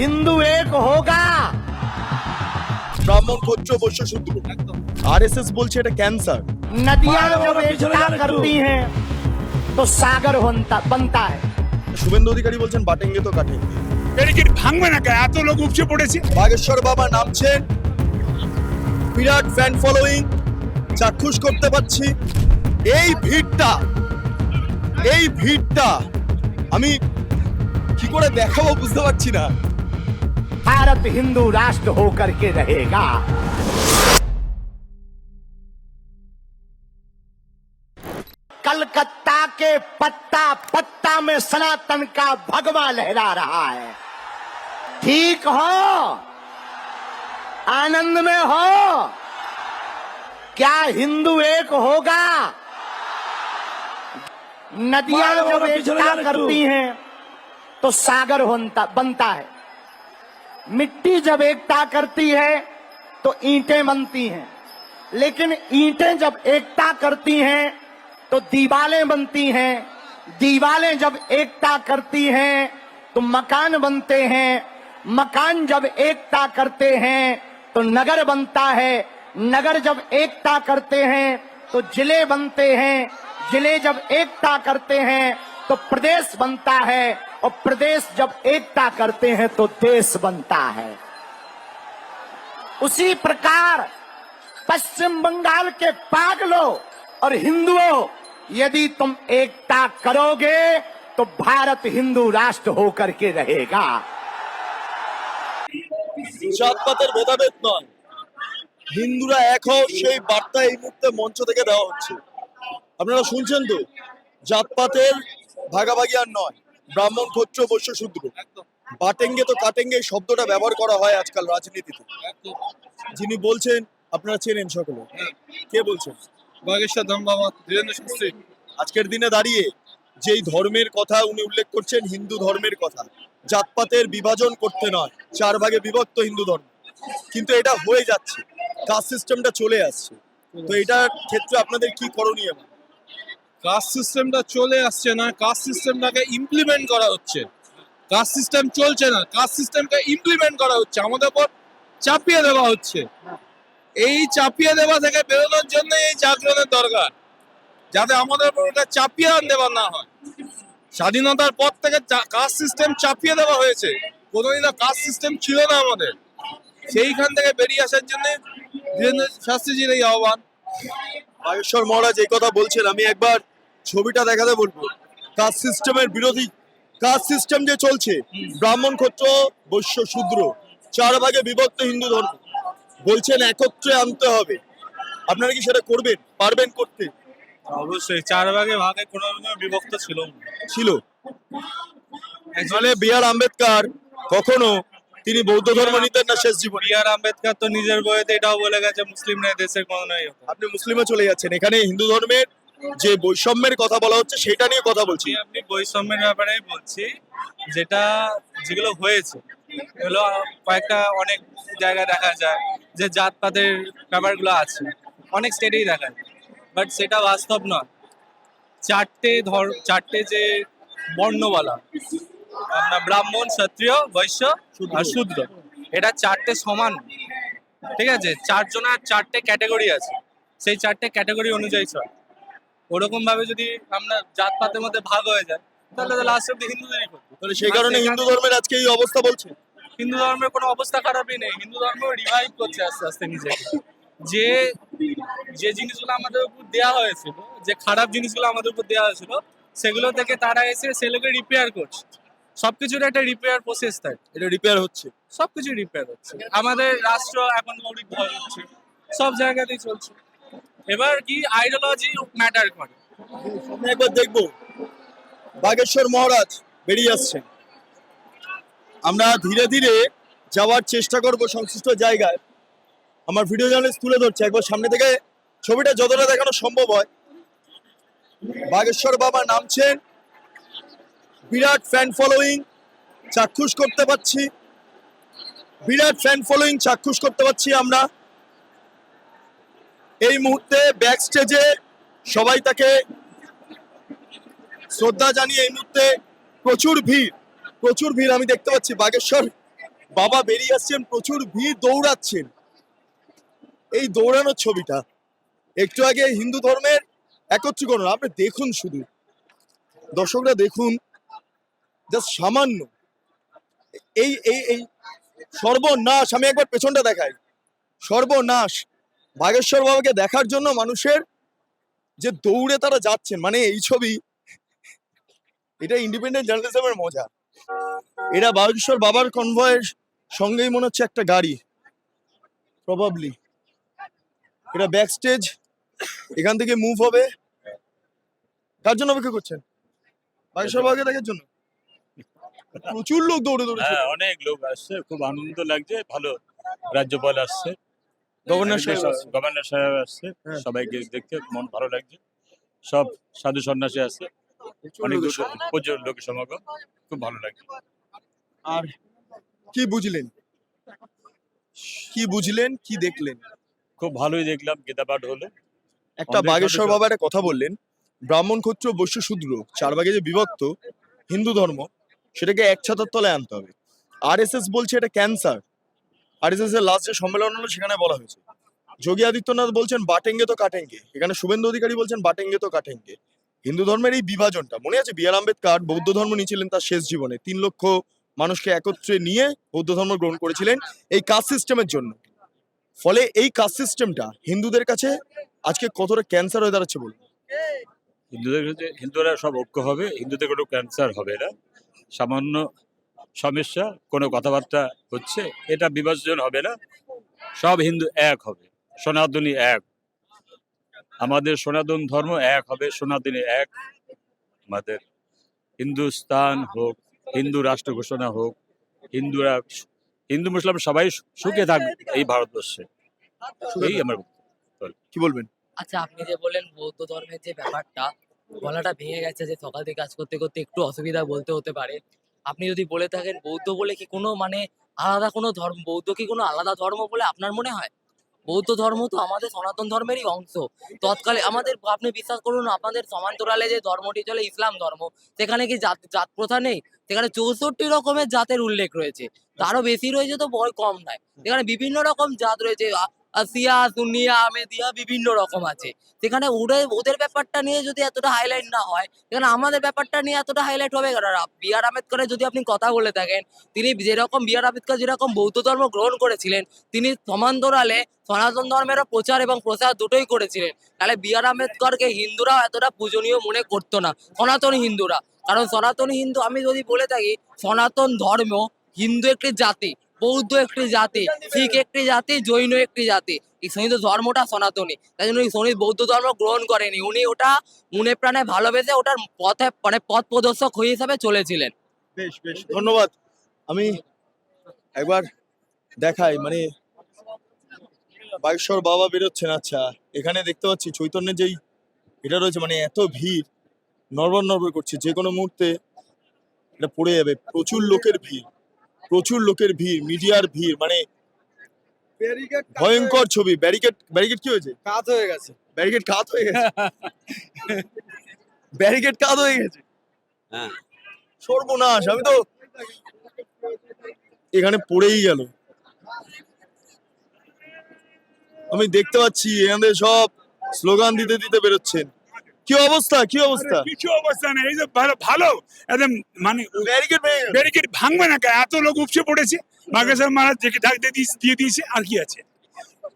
হিন্দু এক হোগা। ব্রাহ্মণ কোচ্চ বৈশ্য শুদ্ধ আরএসএস বলছে এটা ক্যান্সার নদিয়ার করতি হ্যায় তো সাগর হন্তা বনতা হ্যায় শুভেন্দু অধিকারী বলছেন বাটেঙ্গে তো কাটেঙ্গে ভাঙবে না কেন এত লোক উপচে পড়েছে। বাগেশ্বর বাবা নামছেন। বিরাট ফ্যান ফলোয়িং চাক্ষুষ করতে পারছি। এই ভিড়টা এই ভিড়টা আমি কি করে দেখাবো বুঝতে পারছি না। भारत हिंदू राष्ट्र होकर के रहेगा। कलकत्ता के पत्ता पत्ता में सनातन का भगवा लहरा रहा है। ठीक हो? आनंद में हो? क्या हिंदू एक होगा? नदियाँ जब एकता करती हैं तो सागर बनता बनता है। मिट्टी जब एकता करती है तो ईंटें बनती हैं। लेकिन ईंटें जब एकता करती हैं तो दीवालें बनती हैं। दीवालें जब एकता करती हैं तो मकान बनते हैं। मकान जब एकता करते हैं तो नगर बनता है। नगर जब एकता करते हैं तो ज़िले बनते हैं। ज़िले जब एकता करते हैं तो प्रदेश बनता है। और प्रदेश जब एकता करते हैं तो देश बनता है उसी प्रकार पश्चिम बंगाल के पागलों और हिंदुओं यदि तुम एकता करोगे तो भारत हिंदू राष्ट्र होकर के रहेगा জাতপাতের ভেদাভেদ নয় হিন্দুরা এক হও সেই বার্তা এই মুহূর্তে মঞ্চ থেকে দেওয়া হচ্ছে আপনারা শুনছেন তো জাতপাতের ভাগাভাগি আর নয় ব্রাহ্মণ ক্ষত্র বৈশ্য শূদ্র। বাটেঙ্গে তো কাটেঙ্গে এই শব্দটা ব্যবহার করা হয় আজকাল রাজনীতিতে। যিনি বলছেন আপনারা চেনেন সকলে। কে বলছেন? বাগেশ্বর ধীরেন্দ্র শাস্ত্রী। আজকের দিনে দাঁড়িয়ে যেই ধর্মের কথা উনি উল্লেখ করছেন হিন্দু ধর্মের কথা জাতপাতের বিভাজন করতে নয় চার ভাগে বিভক্ত হিন্দু ধর্ম। কিন্তু এটা হয়ে যাচ্ছে কাস্ট সিস্টেমটা চলে আসছে। তো এটার ক্ষেত্রে আপনাদের কি করণীয়? কাস্ট সিস্টেমটা চলে আসছে না, কাস্ট সিস্টেমটাকে ইমপ্লিমেন্ট করা হচ্ছে। কাস্ট সিস্টেম চলছে না, কাস্ট সিস্টেমকে ইমপ্লিমেন্ট করা হচ্ছে। আমাদের উপর চাপিয়ে দেওয়া হচ্ছে। এই চাপিয়ে দেওয়া থেকে বেরোনোর জন্য এই জাগরণের দরকার, যাতে আমাদের উপর ওটা চাপিয়ে আর দেওয়া না হয়। স্বাধীনতার পর থেকে কাস্ট সিস্টেম চাপিয়ে দেওয়া হয়েছে। কোনোদিনও কাস্ট সিস্টেম ছিল না আমাদের। সেইখান থেকে বেরিয়ে আসার জন্য ধীরেন্দ্র শাস্ত্রীজির এই আহ্বান। মহারাজ এই কথা বলছেন। আমি একবার ছবিটা দেখাতে বলব। কাস্ট সিস্টেমের বিরোধী কাস্ট সিস্টেম যে চলছে ব্রাহ্মণ ক্ষত্র বৈশ্য শূদ্র চার ভাগে বিভক্ত হিন্দু ধর্ম বলছেন একত্রে আনতে হবে। আপনারা কি সেটা করবেন? পারবেন করতে? অবশ্যই চার ভাগে ভাগে কোনো বিভক্ত ছিল। ছিল। মানে বি আর আম্বেদকর কখনো তিনি বৌদ্ধ ধর্ম নিতেন না শেষ জীবন। বি আর আম্বেদকর তো নিজের বইতে এটাও বলে গেছে মুসলিম নেই দেশের কোনো নেই। আপনি মুসলিমে চলে যাচ্ছেন এখানে হিন্দু ধর্মের যে বৈষম্যের কথা বলা হচ্ছে, সেটা নিয়ে কথা বলছি। আপনি বৈষম্যের ব্যাপারে বলছি, যেটা যেগুলো হয়েছে, এগুলো কয়েকটা অনেক জায়গায় দেখা যায় যে জাতপাতের ব্যাপারগুলো আছে, অনেক স্টেটেই দেখা যায়। বাট সেটা বাস্তব নয়। চারটে ধর, চারটে যে বর্ণমালা আমরা ব্রাহ্মণ, ক্ষত্রিয়, বৈশ্য আর শূদ্র, এটা চারটে সমান। ঠিক আছে? চারজনের চারটে ক্যাটাগরি আছে। সেই চারটে ক্যাটাগরি অনুযায়ী চলে। ওরকম ভাবে যদি আমরা জাতপাতের মধ্যে ভাগ হয়ে যায় তাহলে তো লাস্ট অব্দি হিন্দুদেরই ক্ষতি তাহলে সেই কারণে হিন্দু ধর্মের আজকে এই অবস্থা বলছে? হিন্দু ধর্মের কোনো অবস্থা খারাপই নেই। হিন্দু ধর্ম রিভাইভ করছে আস্তে আস্তে নিজেকে। যে যে জিনিসগুলো আমাদের উপর দেওয়া হয়েছিল যে খারাপ জিনিসগুলো আমাদের উপর দেওয়া হয়েছিল সেগুলো থেকে তারা এসে সেগুলোকে রিপেয়ার করছে। সবকিছুর একটা রিপেয়ার প্রসেস থাকে এটা রিপেয়ার হচ্ছে। সবকিছু রিপেয়ার হচ্ছে। আমাদের রাষ্ট্র এখন মৌলিক হচ্ছে। সব জায়গাতেই চলছে। এবার কি আইডিওলজি ম্যাটার করে? একবার দেখব। বাগেশ্বর মহারাজ বেরিয়ে আসছেন। আমরা ধীরে ধীরে যাওয়ার চেষ্টা করব সংশ্লিষ্ট জায়গায়। আমার ভিডিও জার্নালিস্ট তুলে ধরছে। একবার সামনে থেকে ছবিটা যতটা দেখানো সম্ভব হয়। বাগেশ্বর বাবা নামছেন। বিরাট ফ্যান ফলোয়িং চাক্ষুষ করতে পারছি। বিরাট ফ্যান ফলোয়িং চাক্ষুষ করতে পারছি আমরা। এই মুহূর্তে ব্যাক স্টেজে সবাই তাকে শ্রদ্ধা জানিয়ে এই মুহূর্তে প্রচুর ভিড় প্রচুর ভিড় আমি দেখতে পাচ্ছি। বাগেশ্বর বাবা বেরিয়ে আসছেন, প্রচুর ভিড় দৌড়াচ্ছেন। এই দৌড়ানোর ছবিটা একটু আগে হিন্দু ধর্মের একত্রীকরণ, আপনি দেখুন শুধু। দর্শকরা দেখুন জাস্ট সামান্য। এই এই এই সর্বনাশ, আমি একবার পেছনটা দেখাই। সর্বনাশ। বাগেশ্বর বাবাকে দেখার জন্য মানুষের যে দৌড়ে তারা যাচ্ছেন মানে এই ছবি, এটা ইন্ডিপেন্ডেন্ট জার্নালিজমের মজা। এটা বাগেশ্বর বাবার কনভয়ের সঙ্গেই মনে হচ্ছে একটা গাড়ি প্রবাবলি এটা ব্যাক স্টেজ এখান থেকে মুভ হবে। কার জন্য অপেক্ষা করছেন? বাগেশ্বর বাবাকে দেখার জন্য? প্রচুর লোক দৌড়ে দৌড়ে হ্যাঁ অনেক লোক আসছে, খুব আনন্দ লাগছে, ভালো। রাজ্যপাল আসছে। গভর্নর সাহেব গভর্নর সাহেব আসছে। হ্যাঁ। সবাইকে দেখতে মন ভালো লাগছে। সব সাধু সন্ন্যাসী আছে। অনেক প্রচুর লোক সমাগম। খুব ভালো লাগছে আর কি বুঝলেন? কি বুঝলেন? কি দেখলেন? খুব ভালোই দেখলাম গীতা পাঠ হলো। একটা বাগেশ্বর বাবা একটা কথা বললেন ব্রাহ্মণ ক্ষত্র বৈশ্য শূদ্র চার ভাগে যে বিভক্ত হিন্দু ধর্ম সেটাকে এক ছাতার তলায় আনতে হবে। আর বলছে এটা ক্যান্সার আর এস এর লাস্ট যে সম্মেলন হলো, সেখানে বলা হয়েছে। যোগী আদিত্যনাথ বলছেন, বাটেঙ্গে তো কাটেঙ্গে। এখানে শুভেন্দু অধিকারী বলছেন, বাটেঙ্গে তো কাটেঙ্গে। হিন্দু ধর্মের এই বিভাজনটা, মনে আছে? বি আর আম্বেদকর বৌদ্ধ ধর্ম নিয়েছিলেন তার শেষ জীবনে। তিন লক্ষ মানুষকে একত্রে নিয়ে বৌদ্ধ ধর্ম গ্রহণ করেছিলেন এই কাস্ট সিস্টেমের জন্য। ফলে এই কাস্ট সিস্টেমটা হিন্দুদের কাছে আজকে কতটা ক্যান্সার হয়ে দাঁড়াচ্ছে বলুন? হিন্দুদের হিন্দুরা সব ঐক্য হবে, হিন্দুদের কোনো ক্যান্সার হবে না। সামান্য সমস্যা কোনো কথাবার্তা হচ্ছে এটা বিভাজন হবে না। সব হিন্দু এক হবে সনাতনী এক। আমাদের সনাতন ধর্ম এক হবে সনাতনী এক। আমাদের হিন্দুস্তান হোক হিন্দু রাষ্ট্র ঘোষণা হোক হিন্দুরা হিন্দু মুসলিম সবাই সুখে থাকবে এই ভারতবর্ষে। এই আমার কি বলবেন? আচ্ছা আপনি যে বললেন বৌদ্ধ ধর্মের যে ব্যাপারটা গলাটা ভেঙে গেছে যে সকাল থেকে কাজ করতে করতে একটু অসুবিধা বলতে হতে পারে। আপনি যদি বলে থাকেন বৌদ্ধ বলে কি কোনো মানে আলাদা কোনো ধর্ম, বৌদ্ধ কি কোনো আলাদা ধর্ম বলে আপনার মনে হয়? বৌদ্ধ ধর্ম তো আমাদের সনাতন ধর্মেরই অংশ। তৎকালে আমাদের আপনি বিশ্বাস করুন আপনাদের সমান্তরালে যে ধর্মটি চলে ইসলাম ধর্ম, সেখানে কি জাত জাত প্রথা নেই? সেখানে চৌষট্টি রকমের জাতের উল্লেখ রয়েছে। তারও বেশি রয়েছে তো বয় কম নয়। সেখানে বিভিন্ন রকম জাত রয়েছে। আসিয়া সুনিয়া আমেদিয়া বিভিন্ন রকম আছে। সেখানে ওদের ওদের ব্যাপারটা নিয়ে যদি এতটা হাইলাইট না হয় সেখানে আমাদের ব্যাপারটা নিয়ে এতটা হাইলাইট হবে আর বি আর আম্বেদকরের যদি আপনি কথা বলে থাকেন, তিনি যেরকম বি আর আম্বেদকর যেরকম বৌদ্ধ ধর্ম গ্রহণ করেছিলেন, তিনি সমান্তরালে সনাতন ধর্মেরও প্রচার এবং প্রসার দুটোই করেছিলেন। তাহলে বি আর আম্বেদকরকে হিন্দুরা এতটা পূজনীয় মনে করতো না, সনাতন হিন্দুরা। কারণ সনাতন হিন্দু, আমি যদি বলে থাকি, সনাতন ধর্ম হিন্দু একটি জাতি। বৌদ্ধ একটি জাতি, শিখ একটি জাতি, জৈন একটি জাতি। এই হিন্দু ধর্মটা সনাতনী, তাই জন্য শনি বৌদ্ধ ধর্ম গ্রহণ করেনি। উনি ওটা মনে প্রাণে ভালোবেসে ওটার পথে মানে পথ প্রদর্শক হয়ে হিসাবে চলেছিলেন। বেশ বেশ, ধন্যবাদ। আমি একবার দেখাই মানে বাগেশ্বর বাবা বেরোচ্ছেন আচ্ছা এখানে দেখতে পাচ্ছি চৈতন্যের যেই এটা রয়েছে মানে এত ভিড়, নড়বড় নড়বড় করছে যে কোনো মুহূর্তে এটা পড়ে যাবে, প্রচুর লোকের ভিড়। প্রচুর লোকের ভিড় মিডিয়ার ভিড় মানে ভয়ঙ্কর ছবি। ব্যারিকেড ব্যারিকেড কি হয়েছে? কাত হয়ে গেছে। ব্যারিকেড কাত হয়ে গেছে? ব্যারিকেড কাত হয়ে গেছে। হ্যাঁ। সর্বনাশ আমি তো এখানে পড়েই গেল। আমি দেখতে পাচ্ছি এখানে সব স্লোগান দিতে দিতে বেরোচ্ছেন। কি অবস্থা? কি অবস্থা? কিছু অবস্থা নেই। এই যে ভালো ভালো। একদম মানে ব্যারিকেড ব্যারিকেড ভাঙবে না কেন? এত লোক উপচে পড়েছে। বাগেশ্বর মহারাজ যেকে ডাক দিয়ে দিয়েছে- আর কি আছে?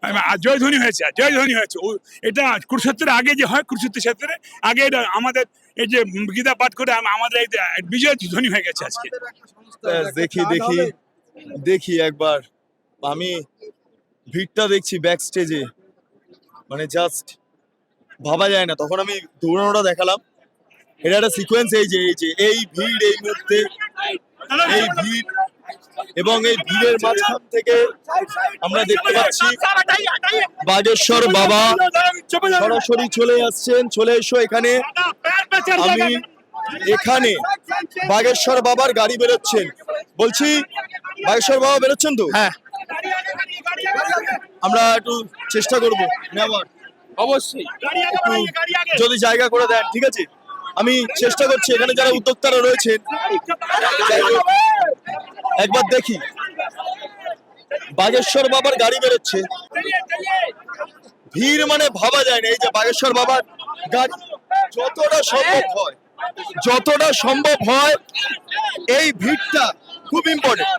আর জয়ধ্বনি হয়েছে আর জয়ধ্বনি হয়েছে। এটা কুরুক্ষেত্রের আগে যে হয় কুরুক্ষেত্রের ক্ষেত্রে আগে এটা আমাদের এই যে গীতা পাঠ করে আমাদের এই বিজয় ধ্বনি হয়ে গেছে আজকে। দেখি দেখি। দেখি একবার। আমি ভিড়টা দেখছি ব্যাক স্টেজে মানে জাস্ট ভাবা যায় না। তখন আমি দৌড়ানোটা দেখালাম। এটা একটা সিকোয়েন্স এই যে এই যে এই ভিড় এই মুহূর্তে এই ভিড় এবং এই ভিড়ের মাঝখান থেকে আমরা দেখতে পাচ্ছি বাগেশ্বর বাবা সরাসরি চলে আসছেন। চলে এসো এখানে। আমি এখানে বাগেশ্বর বাবার গাড়ি বেরোচ্ছেন। বলছি বাগেশ্বর বাবা বেরোচ্ছেন তো? হ্যাঁ। আমরা একটু চেষ্টা করব নেওয়ার। অবশ্যই। যদি জায়গা করে দেন ঠিক আছে? আমি চেষ্টা করছি এখানে যারা উদ্যোক্তারা রয়েছেন একবার দেখি। বাগেশ্বর বাবার গাড়ি বেরোচ্ছে। ভিড় মানে ভাবা যায় না এই যে বাগেশ্বর বাবার গাড়ি যতটা সম্ভব হয় যতটা সম্ভব হয় এই ভিড়টা খুব ইম্পর্টেন্ট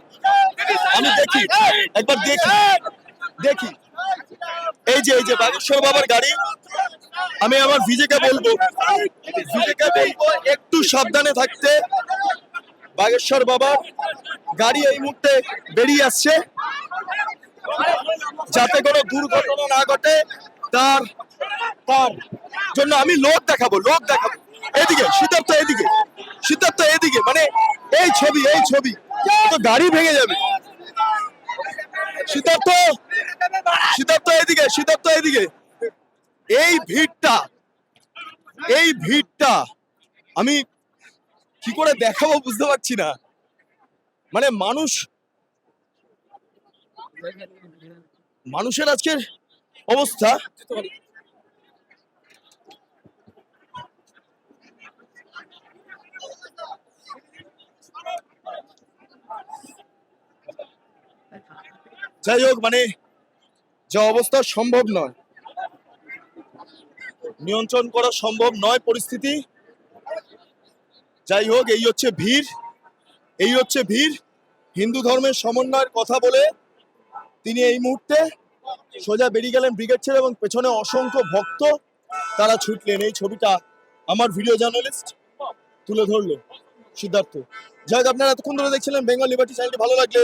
আমি দেখি একবার দেখি দেখি। এই যে এই যে বাগেশ্বর বাবার গাড়ি। আমি আমার ভিজেকে বলব ভিজেকে বলব, একটু সাবধানে থাকতে। বাগেশ্বর বাবার গাড়ি এই মুহূর্তে বেরিয়ে আসছে। যাতে কোনো দুর্ঘটনা না ঘটে, তার তার জন্য আমি লোক দেখাবো লোক দেখাবো। এদিকে, সিদ্ধার্থ এদিকে সিদ্ধার্থ এদিকে মানে এই ছবি এই ছবি। তো গাড়ি ভেঙে যাবে। সিদ্ধার্থ! সিদ্ধার্থ সিদ্ধার্থ এই ভিড়টা এই ভিড়টা আমি কি করে দেখাবো বুঝতে পারছি না। মানে মানুষ, মানুষের আজকের অবস্থা। যাই হোক মানে যা অবস্থা সম্ভব নয়। নিয়ন্ত্রণ করা সম্ভব নয় পরিস্থিতি। যাই হোক, এই হচ্ছে ভিড়। এই হচ্ছে ভিড়। হিন্দু ধর্মের সমন্বয়ের কথা বলে তিনি এই মুহূর্তে সোজা বেরিয়ে গেলেন ব্রিগেড ছেড়ে এবং পেছনে অসংখ্য ভক্ত তারা ছুটলেন। এই ছবিটা আমার ভিডিও জার্নালিস্ট তুলে ধরলো, সিদ্ধার্থ। যাই হোক, আপনারা এতক্ষণ ধরে দেখছিলেন বেঙ্গল লিবার্টি চ্যানেলটি। ভালো লাগলে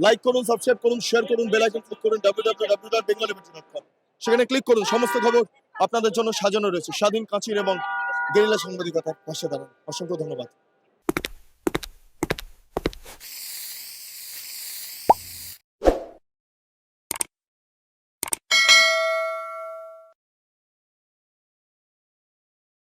লাইক করুন সাবস্ক্রাইব করুন শেয়ার করুন বেল আইকন ক্লিক করুন www.bengalliberty.com সেখানে ক্লিক করুন, সমস্ত খবর আপনাদের জন্য সাজানো রয়েছে। স্বাধীন কাঁচির এবং গেরিলা সাংবাদিকতার পাশে দাঁড়ান। অসংখ্য ধন্যবাদ।